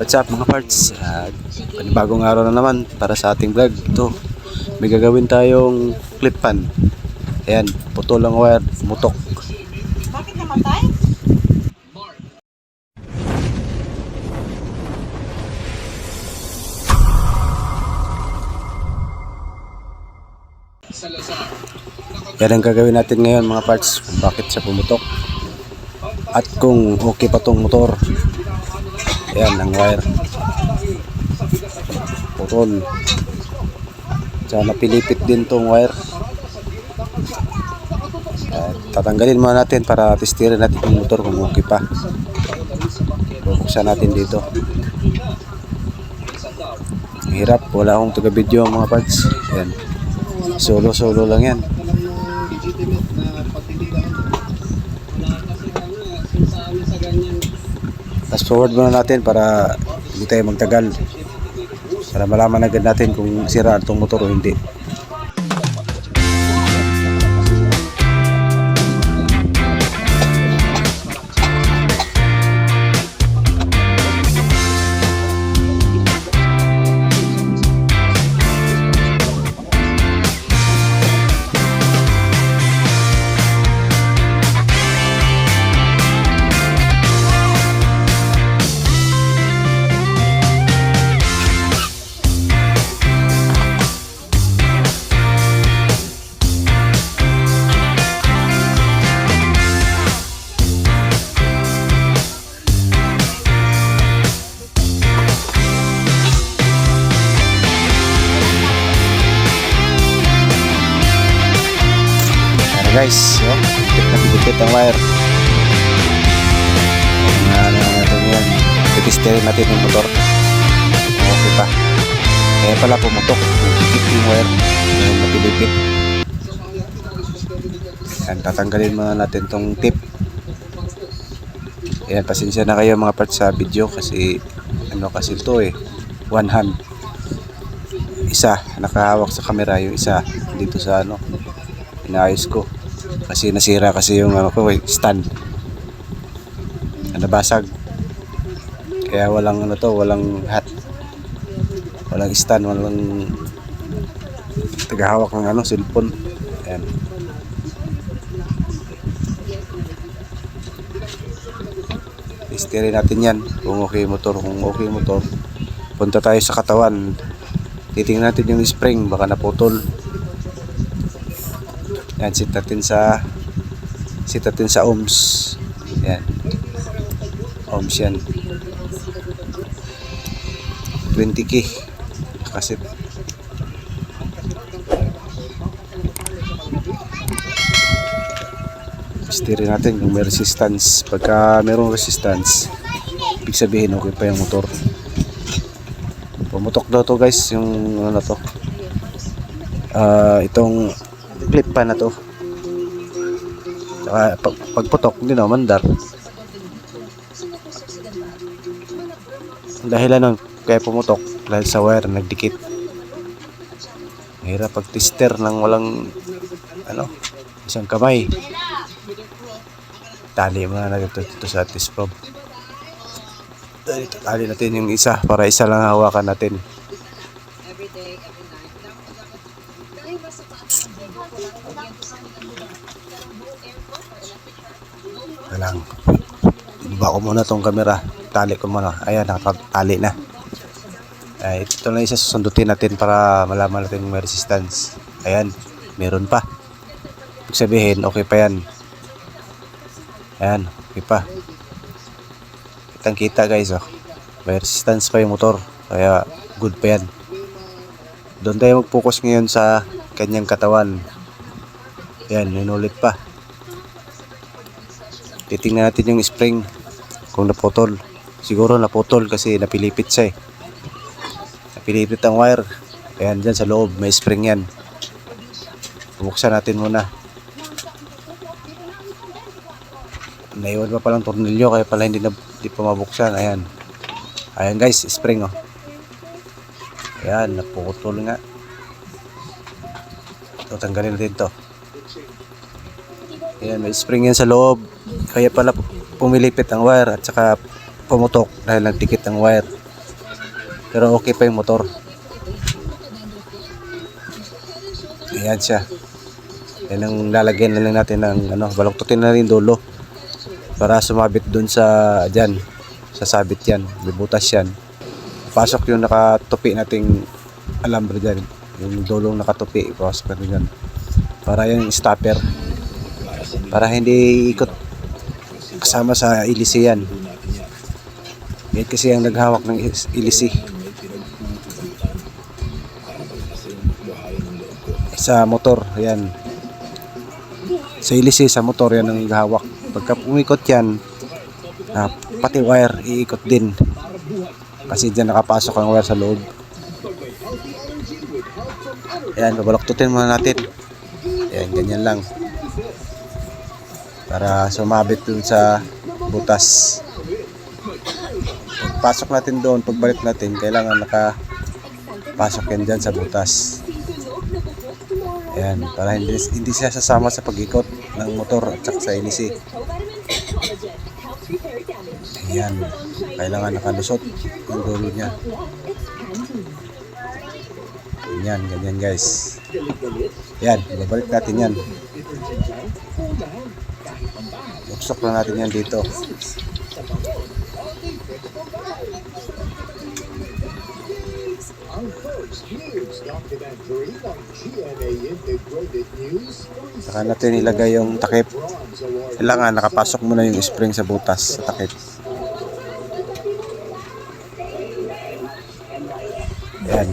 What's up mga parts? Uh, panibagong araw na naman para sa ating vlog. Ito, may gagawin tayong clip pan. Ayan, putol ang wire, mutok. Bakit namatay? Yan ang gagawin natin ngayon mga parts. Kung bakit siya pumutok. At kung okay pa tong motor. Ayan, ang wire. Putol. Tsaka napilipit din tong wire. At tatanggalin muna natin para testirin natin yung motor kung okay pa. Bubuksan natin dito. Ang Hirap, wala akong taga-video mga parts. Ayan. Solo-solo lang yan. Fast forward muna natin para hindi tayo magtagal. Para malaman agad natin kung sira itong motor o hindi. Guys, oh, dikit na dikit ang wire. Ano na natin yan. Titisterin natin yung motor. Okay pa. Kaya pala pumutok. Dikit yung wire. Yung napilipit. Yan, tatanggalin muna natin tong tip. Yan, pasensya na kayo mga parts sa video kasi ano kasi ito eh, one hand. Isa, nakahawak sa camera yung isa dito sa ano, inaayos ko. Kasi nasira kasi yung ano ko, eh, stand. Nabasag. Kaya walang ano to, walang hat. Walang stand, walang tagahawak ng ano, cellphone. Ayan. Testerin natin yan kung okay motor. Kung okay motor, punta tayo sa katawan. Titingnan natin yung spring, baka naputol. Yan, sit natin sa sit natin sa ohms. Yan. Ohms yan. 20k. Kasi Steering natin kung may resistance. Pagka merong resistance, ibig sabihin okay pa yung motor. Pumutok daw to guys, yung ano na to. Ah, itong clip pa na to. Saka pag, pagputok, hindi naman dar. Ang dahilan nun, kaya pumutok dahil sa wire nagdikit. Mahirap pag tester ng walang ano, isang kamay. Tali mo na dito, dito sa test probe. Tali natin yung isa para isa lang hawakan natin. lang. Iba ko muna tong camera. Tali ko muna. Ayan, nakapagtali na. Ay, ito lang isa susundutin natin para malaman natin may resistance. Ayan, meron pa. Ibig sabihin, okay pa yan. Ayan, okay pa. Kitang kita guys, oh. May resistance pa yung motor. Kaya, good pa yan. Doon tayo mag-focus ngayon sa kanyang katawan. Ayan, inulit pa. Titingnan natin yung spring kung naputol. Siguro naputol kasi napilipit siya eh. Napilipit ang wire. Ayan dyan sa loob, may spring yan. Bubuksan natin muna. Naiwan pa palang tornilyo kaya pala hindi, na, hindi pa mabuksan. Ayan. Ayan guys, spring oh. Ayan, naputol nga. Ito, tanggalin natin to. Ayan, may spring yan sa loob. Kaya pala pumilipit ang wire at saka pumutok dahil nagdikit ang wire. Pero okay pa yung motor. Ayan siya. Yan ang lalagyan na lang natin ng ano, baluktutin na rin dulo. Para sumabit dun sa dyan. Sasabit yan. Bibutas yan. Pasok yung nakatupi nating alambre dyan. Yung dulong nakatupi. Pasok natin dyan. Para yung stopper. Para hindi ikot kasama sa ilisi yan. Yan kasi ang naghawak ng is- ilisi. Sa motor, yan. Sa ilisi, sa motor, yan ang naghawak. Pagka umikot yan, ah, pati wire, iikot din. Kasi dyan nakapasok ang wire sa loob. Ayan, babaloktutin muna natin. Ayan, ganyan lang. Para sumabit dun sa butas. Pagpasok natin doon, pagbalik natin, kailangan nakapasok yan dyan sa butas. Ayan, para hindi, hindi siya sasama sa pag-ikot ng motor at saka sa ilisi. Ayan, kailangan nakalusot yung dulo niya. Ganyan, ganyan guys. Yan, babalik natin yan. Luksok lang natin yan dito. Saka natin ilagay yung takip. Kailangan nakapasok muna yung spring sa butas sa takip. Ayan.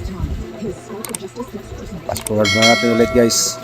Fast forward na natin ulit guys.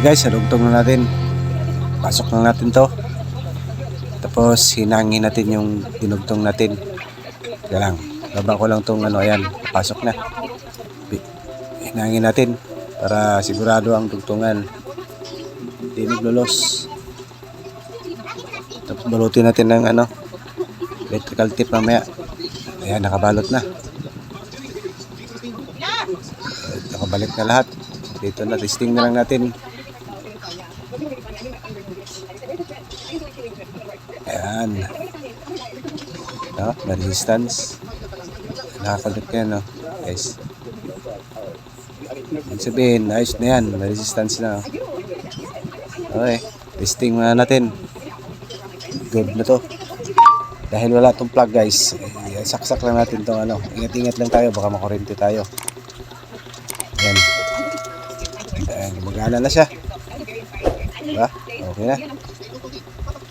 Guys, salugtong na natin. Pasok na natin to. Tapos hinangin natin yung dinugtong natin. Yan lang. Baba ko lang tong ano, ayan. Pasok na. Hinangin natin para sigurado ang tugtungan. Hindi naglulos. Tapos balutin natin ng ano, electrical tip mamaya. Ayan, nakabalot na. Nakabalik na lahat. Dito na, testing na lang natin. Ayan. No? May resistance. Nakakalit ka no? Guys. Ibig sabihin, ayos na yan. May resistance na. Okay. Testing muna natin. Good na to. Dahil wala tong plug guys, eh, saksak lang natin tong ano. Ingat-ingat lang tayo, baka makurente tayo. Ayan. Ayan, gumagana na siya. Diba? Okay na.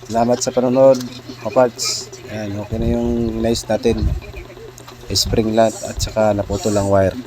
Salamat sa panonood, kaparts. Ayan, okay na yung nice natin. Spring lot at saka naputol ang wire.